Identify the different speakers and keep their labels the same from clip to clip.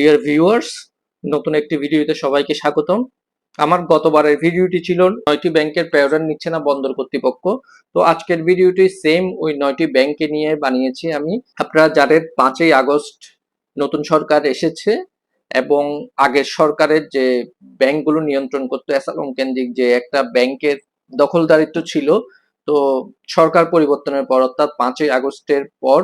Speaker 1: Dear viewers নতুন একটি ভিডিওতে সবাইকে স্বাগতম। আমার গতবারের ভিডিওটি ছিল নয়টি ব্যাংকের প্রেরণ নিচ্ছে না বন্দর কর্তৃপক্ষ। তো আজকের ভিডিওটি সেম ওই নয়টি ব্যাংকে নিয়ে বানিয়েছি আমি। আপনারা যাদের পাঁচই আগস্ট নতুন সরকার এসেছে এবং আগের সরকারের যে ব্যাংকগুলো নিয়ন্ত্রণ করতো অ্যাসালম কেন্দ্রিক যে একটা ব্যাংকের দখলদারিত্ব ছিল, তো সরকার পরিবর্তনের পর অর্থাৎ পাঁচই আগস্টের পর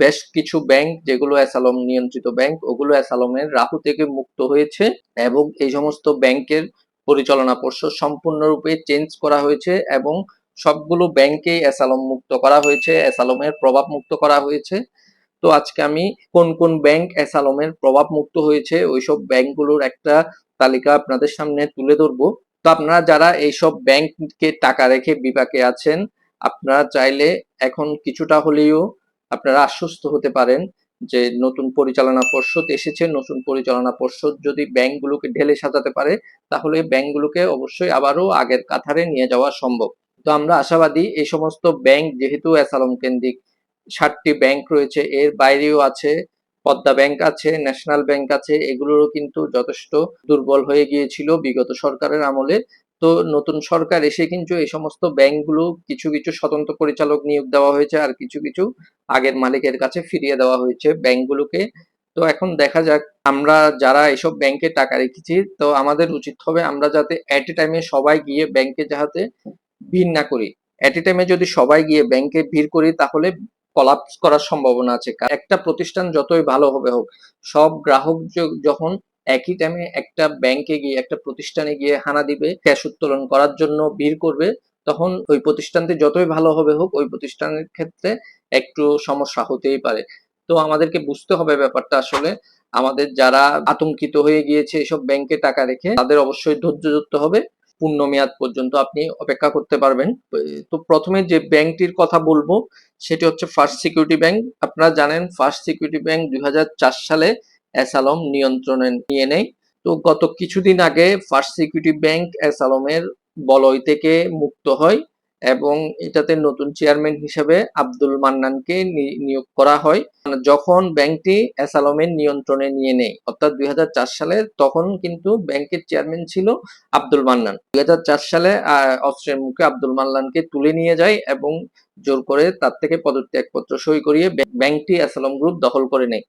Speaker 1: বেশ কিছু ব্যাংক যেগুলো অ্যাসালম নিয়ন্ত্রিত ব্যাংক ওগুলো অ্যাসালমের রাহু থেকে মুক্ত হয়েছে এবং এই সমস্ত ব্যাংকের পরিচালনা পর্ষদ সম্পূর্ণরূপে চেঞ্জ করা হয়েছে এবং সবগুলো ব্যাংকেই অ্যাসালম মুক্ত করা হয়েছে অ্যাসালমের প্রভাব মুক্ত করা হয়েছে। তো আজকে আমি কোন কোন ব্যাংক অ্যাসালমের প্রভাব মুক্ত হয়েছে, ওইসব ব্যাংকগুলোর একটা তালিকা আপনাদের সামনে তুলে ধরবো। তো আপনারা যারা এইসব ব্যাংকে টাকা রেখে বিপাকে আছেন, আপনারা চাইলে এখন কিছুটা হলেও আপনারা আশ্বস্ত হতে পারেন যে নতুন পরিচালনা পর্ষদ এসেছে, নতুন পরিচালনা পর্ষদ যদি ব্যাংকগুলোকে ঢেলে সাজাতে পারে, তাহলে ব্যাংকগুলোকে অবশ্যই আবারও আগের কাথারে নিয়ে যাওয়া সম্ভব। তো আমরা আশাবাদী এই সমস্ত ব্যাংক যেহেতু অ্যাসালম কেন্দ্রিক, ষাটটি ব্যাংক রয়েছে, এর বাইরেও আছে, পদ্মা ব্যাংক আছে, ন্যাশনাল ব্যাংক আছে, এগুলোরও কিন্তু যথেষ্ট দুর্বল হয়ে গিয়েছিল বিগত সরকারের আমলে। তো নতুন সরকার এসে কিন্তু এই সমস্ত ব্যাংকগুলো কিছু কিছু স্বতন্ত্র পরিচালক নিয়োগ দেওয়া হয়েছে আর কিছু কিছু আগের মালিকের কাছে ফিরিয়ে দেওয়া হয়েছে ব্যাংকগুলোকে। তো এখন দেখা যাক, আমরা যারা এসব ব্যাংকে টাকা রেখেছি, তো আমাদের উচিত হবে আমরা যাতে অ্যাট এ টাইমে সবাই গিয়ে ব্যাংকে যাতে ভিড় না করি। অ্যাট এ টাইমে যদি সবাই গিয়ে ব্যাংকে ভিড় করি, তাহলে কলাপস করার সম্ভাবনা আছে। একটা প্রতিষ্ঠান যতই ভালো হবে হোক, সব গ্রাহক যখন একই টাইমে একটা ব্যাংকে গিয়ে, একটা প্রতিষ্ঠানে গিয়ে হানা দিবে ক্যাশ উত্তোলন করার জন্য ভিড় করবে তখন ওই প্রতিষ্ঠানটি যতই ভালো হবে হোক, ওই প্রতিষ্ঠানের ক্ষেত্রে একটু সমস্যা হতেই পারে। তো আমাদেরকে বুঝতে হবে ব্যাপারটা আসলে। আমাদের যারা আতঙ্কিত হয়ে গিয়েছে এসব ব্যাংকে টাকা রেখে, তাদের অবশ্যই ধৈর্য ধরতে হবে। পূর্ণ মেয়াদ পর্যন্ত আপনি অপেক্ষা করতে পারবেন। তো প্রথমে যে ব্যাংকটির কথা বলব, সেটি হচ্ছে ফার্স্ট সিকিউরিটি ব্যাংক। আপনারা জানেন, ফার্স্ট সিকিউরিটি ব্যাংক দুই হাজার চার সালে অ্যাসালম নিয়ন্ত্রণে নিয়ে নেয়। তো গত কিছুদিন আগে ফার্স্ট সিকিউরিটি ব্যাংক অ্যাসালমের বলয় থেকে মুক্ত হয় এবং এটাতে নতুন চেয়ারম্যান হিসেবে আব্দুল মান্নানকে নিয়োগ করা হয়। মানে যখন ব্যাংকটি অ্যাসালমের নিয়ন্ত্রণে নিয়ে নেয়, অর্থাৎ দুই হাজার চার সালে, তখন কিন্তু ব্যাংকের চেয়ারম্যান ছিল আব্দুল মান্নান। দুই হাজার চার সালে অস্ত্রের মুখে আব্দুল মান্নানকে তুলে নিয়ে যায় এবং জোর করে তার থেকে পদত্যাগপত্র সই করিয়ে ব্যাংক- ব্যাংকটি অ্যাসালম গ্রুপ দখল করে নেয়।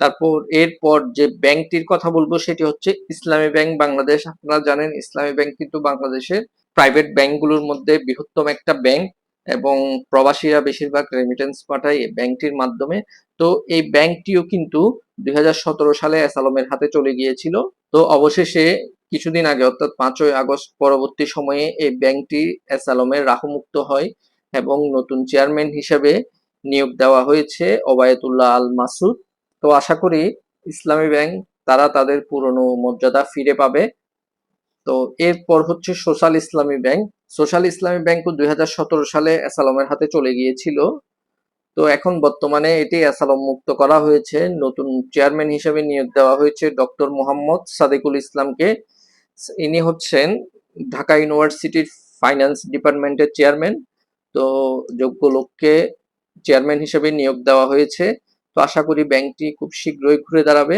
Speaker 1: তারপর এরপর যে ব্যাংকটির কথা বলব সেটি হচ্ছে ইসলামী ব্যাংক বাংলাদেশ। আপনারা জানেন ইসলামী ব্যাংক কিন্তু বাংলাদেশের প্রাইভেট ব্যাংকগুলোর মধ্যে বৃহত্তম একটা ব্যাংক এবং প্রবাসীরা বেশিরভাগ রেমিটেন্স পাঠায় এই ব্যাংকটির মাধ্যমে। তো এই ব্যাংকটিও কিন্তু দুই হাজার সতেরো সালে অ্যাসালমের হাতে চলে গিয়েছিল। তো অবশেষে কিছুদিন আগে, অর্থাৎ পাঁচই আগস্ট পরবর্তী সময়ে এই ব্যাংকটি অ্যাসালমের রাহুমুক্ত হয় এবং নতুন চেয়ারম্যান হিসেবে নিয়োগ দেওয়া হয়েছে ওবায়তুল্লাহ আল মাসুদ তো আশা করি ইসলামী ব্যাংক, তারা তাদের পুরনো মর্যাদা ফিরে পাবে। তো এরপর হচ্ছে সোশ্যাল ইসলামী ব্যাংক। সোশ্যাল ইসলামী ব্যাংকও দুই সালে অ্যাসালমের হাতে চলে গিয়েছিল। তো এখন বর্তমানে এটি অ্যাসালম মুক্ত করা হয়েছে। নতুন চেয়ারম্যান হিসেবে নিয়োগ দেওয়া হয়েছে ডক্টর মোহাম্মদ সাদেকুল ইসলামকে। ইনি হচ্ছেন ঢাকা ইউনিভার্সিটির ফাইন্যান্স ডিপার্টমেন্টের চেয়ারম্যান। তো যোগ্য লোককে চেয়ারম্যান হিসেবে নিয়োগ দেওয়া হয়েছে। তো আশা করি ব্যাংকটি খুব শীঘ্রই ঘুরে দাঁড়াবে।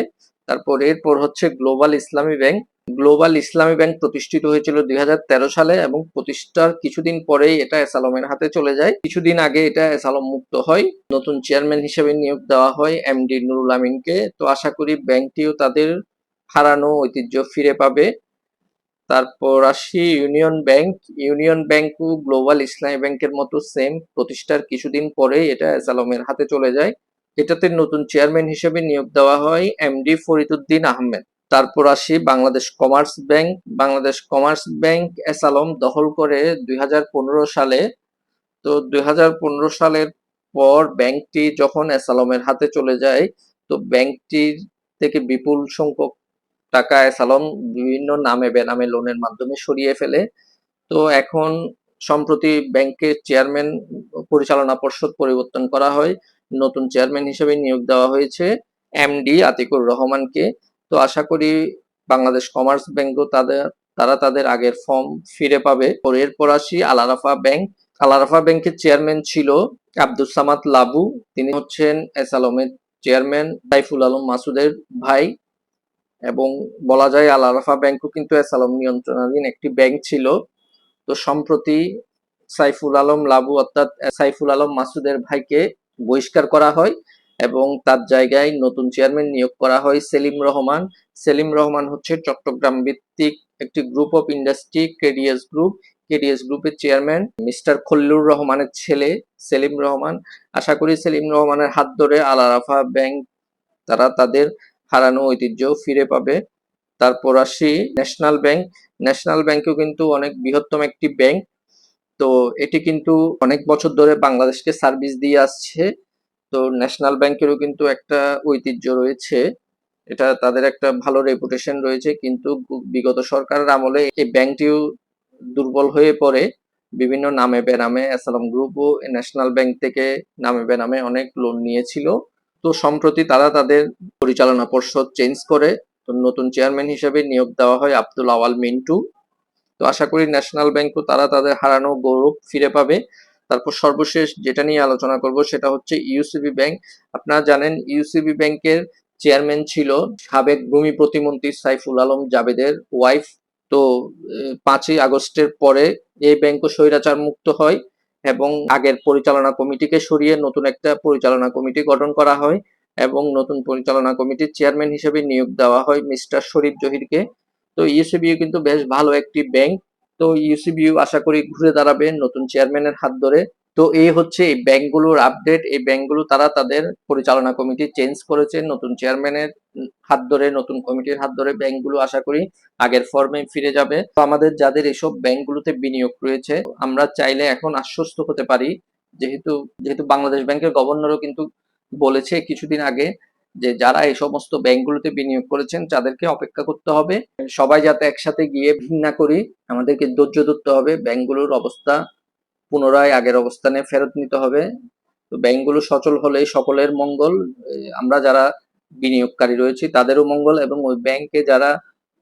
Speaker 1: তারপর এরপর হচ্ছে গ্লোবাল ইসলামী ব্যাংক। গ্লোবাল ইসলামী ব্যাংক প্রতিষ্ঠিত হয়েছিল দুই হাজার তেরো সালে এবং প্রতিষ্ঠার কিছুদিন পরেই এটা এসালমের হাতে চলে যায়। কিছুদিন আগে এটা এসালম মুক্ত হয়। নতুন চেয়ারম্যান হিসেবে নিয়োগ দেওয়া হয় এমডি নুরুল আমিনকে। তো আশা করি ব্যাংকটিও তাদের হারানো ঐতিহ্য ফিরে পাবে। তারপর আসি ইউনিয়ন ব্যাংক। ইউনিয়ন ব্যাংকও গ্লোবাল ইসলামী ব্যাংকের মতো সেম। প্রতিষ্ঠার কিছুদিন পরেই এটা এসালমের হাতে চলে যায়। এটাতে নতুন চেয়ারম্যান হিসেবে নিয়োগ দেওয়া হয় এমডি ফরিদুদ্দিন আহমেদ। তারপর আসি Bangladesh commerce bank. Bangladesh commerce bank এসালম দখল করে দুই হাজার পনেরো সালে। তো দুই হাজার পনেরো সালের পর ব্যাংকটি যখন এসালমের হাতে চলে যায়, তো ব্যাংকটির থেকে বিপুল সংখ্যক টাকা এসালম বিভিন্ন নামে বেনামে লোনের মাধ্যমে সরিয়ে ফেলে। তো এখন সম্প্রতি ব্যাংকের চেয়ারম্যান পরিচালনা পর্ষদ পরিবর্তন করা হয়। নতুন চেয়ারম্যান হিসেবে নিয়োগ দেওয়া হয়েছে, এমডি আতিকুর রহমানকে। তো আশা করি বাংলাদেশ কমার্স ব্যাংকও তাদের, তারা তাদের আগের ফর্ম ফিরে পাবে। এরপর আসি আলারাফা ব্যাংক। আলারাফা ব্যাংকের চেয়ারম্যান ছিল আব্দুল সামাদ লাবু। তিনি হচ্ছেন এস আলমের চেয়ারম্যান, সাইফুল আলম মাসুদের ভাই। এবং বলা যায় আলারাফা ব্যাংকও কিন্তু এসালম নিয়ন্ত্রণাধীন একটি ব্যাংক ছিল। তো সম্প্রতি সাইফুল আলম লাবু অর্থাৎ সাইফুল আলম মাসুদের ভাইকে বহিষ্কার করা হয় এবং তার জায়গায় নতুন চেয়ারম্যান নিয়োগ করা হয় সেলিম রহমান। সেলিম রহমান হচ্ছে চট্টগ্রাম ভিত্তিক একটি group of industry KDS group KDS গ্রুপের চেয়ারম্যান মিস্টার খল্লুর রহমানের ছেলে সেলিম রহমান। আশা করি সেলিম রহমানের হাত ধরে আল আরাফা ব্যাংক তারা তাদের হারানো ঐতিহ্য ফিরে পাবে। তারপর আসি ন্যাশনাল ব্যাংক ন্যাশনাল ব্যাংকও কিন্তু অনেক বৃহত্তম একটি ব্যাংক তো এটি কিন্তু অনেক বছর ধরে বাংলাদেশকে সার্ভিস দিয়ে আসছে। তো ন্যাশনাল ব্যাংকেরও কিন্তু একটা ঐতিহ্য রয়েছে। এটা তাদের একটা ভালো রেপুটেশন রয়েছে। কিন্তু বিগত সরকারের আমলে এই ব্যাংকটিও দুর্বল হয়ে পড়ে। বিভিন্ন নামে বেনামে অ্যাসালাম গ্রুপও ন্যাশনাল ব্যাংক থেকে নামে বেনামে অনেক লোন নিয়েছিল। তো সম্প্রতি তারা তাদের পরিচালনা পর্ষদ চেঞ্জ করে। তো নতুন চেয়ারম্যান হিসেবে নিয়োগ দেওয়া হয় আব্দুল আওয়াল মিন্টু। তো আশা করি ন্যাশনাল ব্যাংকও তারা তাদের হারানো গৌরব ফিরে পাবে। তারপর সর্বশেষ যেটা নিয়ে আলোচনা করব সেটা হচ্ছে ইউসিবি ব্যাংক আপনারা জানেন ইউসিবি ব্যাংকের চেয়ারম্যান ছিল সাবেক ভূমি প্রতিমন্ত্রী সাইফুল আলম জাবেদের ওয়াইফ তো পাঁচই আগস্টের পরে এই ব্যাংকও স্বৈরাচার মুক্ত হয় এবং আগের পরিচালনা কমিটিকে সরিয়ে নতুন একটা পরিচালনা কমিটি গঠন করা হয় এবং নতুন পরিচালনা কমিটির চেয়ারম্যান হিসেবে নিয়োগ দেওয়া হয় মিস্টার শরীফ জহিরকে। তো ইউসিবিউ কিন্তু বেশ ভালো একটি ব্যাংক তো ইউসিবিউ আশা করি ঘুরে দাঁড়াবে নতুন চেয়ারম্যানের হাত ধরে। তো এই হচ্ছে এই ব্যাংকগুলোর আপডেট এই ব্যাংকগুলো তারা তাদের পরিচালনা কমিটি চেঞ্জ করেছে। নতুন চেয়ারম্যানের হাত ধরে, নতুন কমিটির হাত ধরে ব্যাংকগুলো আশা করি আগের ফর্মে ফিরে যাবে। তো আমাদের যাদের এসব ব্যাংকগুলোতে বিনিয়োগ রয়েছে, আমরা চাইলে এখন আশ্বস্ত হতে পারি। যেহেতু যেহেতু বাংলাদেশ ব্যাংকের গভর্নরও কিন্তু বলেছে কিছুদিন আগে যে যারা এই সমস্ত ব্যাংকগুলোতে বিনিয়োগ করেছেন, তাদেরকে অপেক্ষা করতে হবে। সবাই যাতে একসাথে গিয়ে ভিন্না করি, আমাদেরকে ধৈর্য ধরতে হবে। ব্যাংকগুলোর অবস্থা পুনরায় আগের অবস্থানে ফেরত নিতে হবে। তো ব্যাংকগুলো সচল হলে সকলের মঙ্গল। আমরা যারা বিনিয়োগকারী রয়েছি, তাদেরও মঙ্গল এবং ওই ব্যাংকে যারা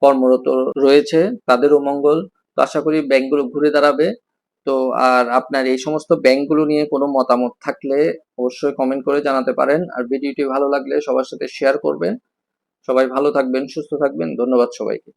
Speaker 1: কর্মরত রয়েছে, তাদেরও মঙ্গল। তো আশা করি ব্যাংকগুলো ঘুরে দাঁড়াবে। তো আর আপনার এই সমস্ত ব্যাংকগুলো নিয়ে কোনো মতামত থাকলে অবশ্যই কমেন্ট করে জানাতে পারেন। আর ভিডিওটি ভালো লাগলে সবার সাথে শেয়ার করবেন। সবাই ভালো থাকবেন, সুস্থ থাকবেন। ধন্যবাদ সবাইকে।